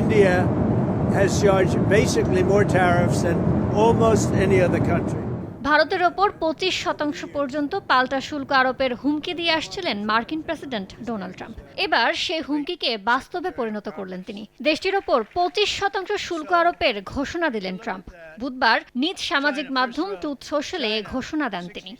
India has charged basically more tariffs than almost any other country. ভারতের ওপর পঁচিশ শতাংশ পর্যন্ত পাল্টা শুল্ক আরোপের হুমকি দিয়ে আসছিলেন মার্কিন প্রেসিডেন্ট ডোনাল্ড ট্রাম্প। এবার সেই হুমকিকে বাস্তবে পরিণত করলেন তিনি। দেশটির ওপর পঁচিশ শতাংশ শুল্ক আরোপের ঘোষণা দিলেন ট্রাম্প। বুধবার নিজ সামাজিক মাধ্যম টুথ সোশ্যালে ঘোষণা দেন তিনি।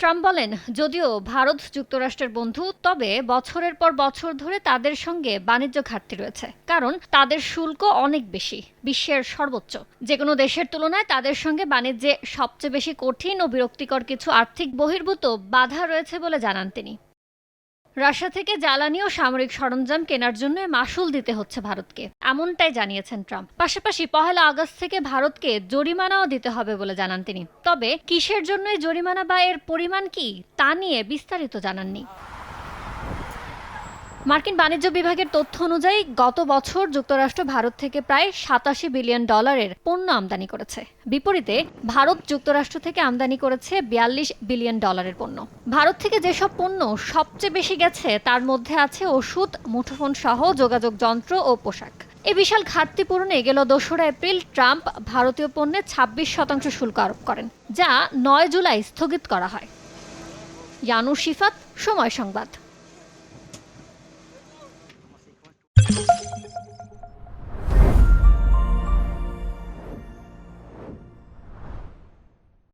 ট্রাম্প বলেন, যদিও ভারত যুক্তরাষ্ট্রের বন্ধু, তবে বছরের পর বছর ধরে তাদের সঙ্গে বাণিজ্য ঘাটতি রয়েছে। কারণ তাদের শুল্ক অনেক বেশি, বিশ্বের সর্বোচ্চ। যে কোনো দেশের তুলনায় তাদের সঙ্গে বাণিজ্যে সবচেয়ে বেশি কঠিন ও বিরক্তিকর কিছু আর্থিক বহির্ভূত বাধা রয়েছে বলে জানান তিনি। রাশিয়া থেকে জ্বালানি ও সামরিক সরঞ্জাম কেনার জন্য মাসুল দিতে হচ্ছে ভারতকে, এমনটাই জানিয়েছেন ট্রাম্প। পাশাপাশি পহেলা আগস্ট থেকে ভারতকে জরিমানাও দিতে হবে বলে জানান তিনি। তবে কিসের জন্য জরিমানা বা এর পরিমাণ কি, তা নিয়ে বিস্তারিত জানাননি। মার্কিন বাণিজ্য বিভাগের তথ্য অনুযায়ী, গত বছর যুক্তরাষ্ট্র ভারত থেকে প্রায় সাতাশি বিলিয়ন ডলারের পণ্য আমদানি করেছে। বিপরীতে, ভারত যুক্তরাষ্ট্র থেকে আমদানি করেছে বিয়াল্লিশ বিলিয়ন ডলারের পণ্য। ভারত থেকে যেসব পণ্য সবচেয়ে বেশি গেছে, তার মধ্যে আছে ওষুধ, মুঠোফোন সহ যোগাযোগ যন্ত্র ও পোশাক। এই বিশাল ঘাটতি পূরণে গেল দোসরা এপ্রিল ট্রাম্প ভারতীয় পণ্যে ছাব্বিশ শতাংশ শুল্ক আরোপ করেন, যা নয় জুলাই স্থগিত করা হয়। ইয়ানুর শিফাত, সময় সংবাদ।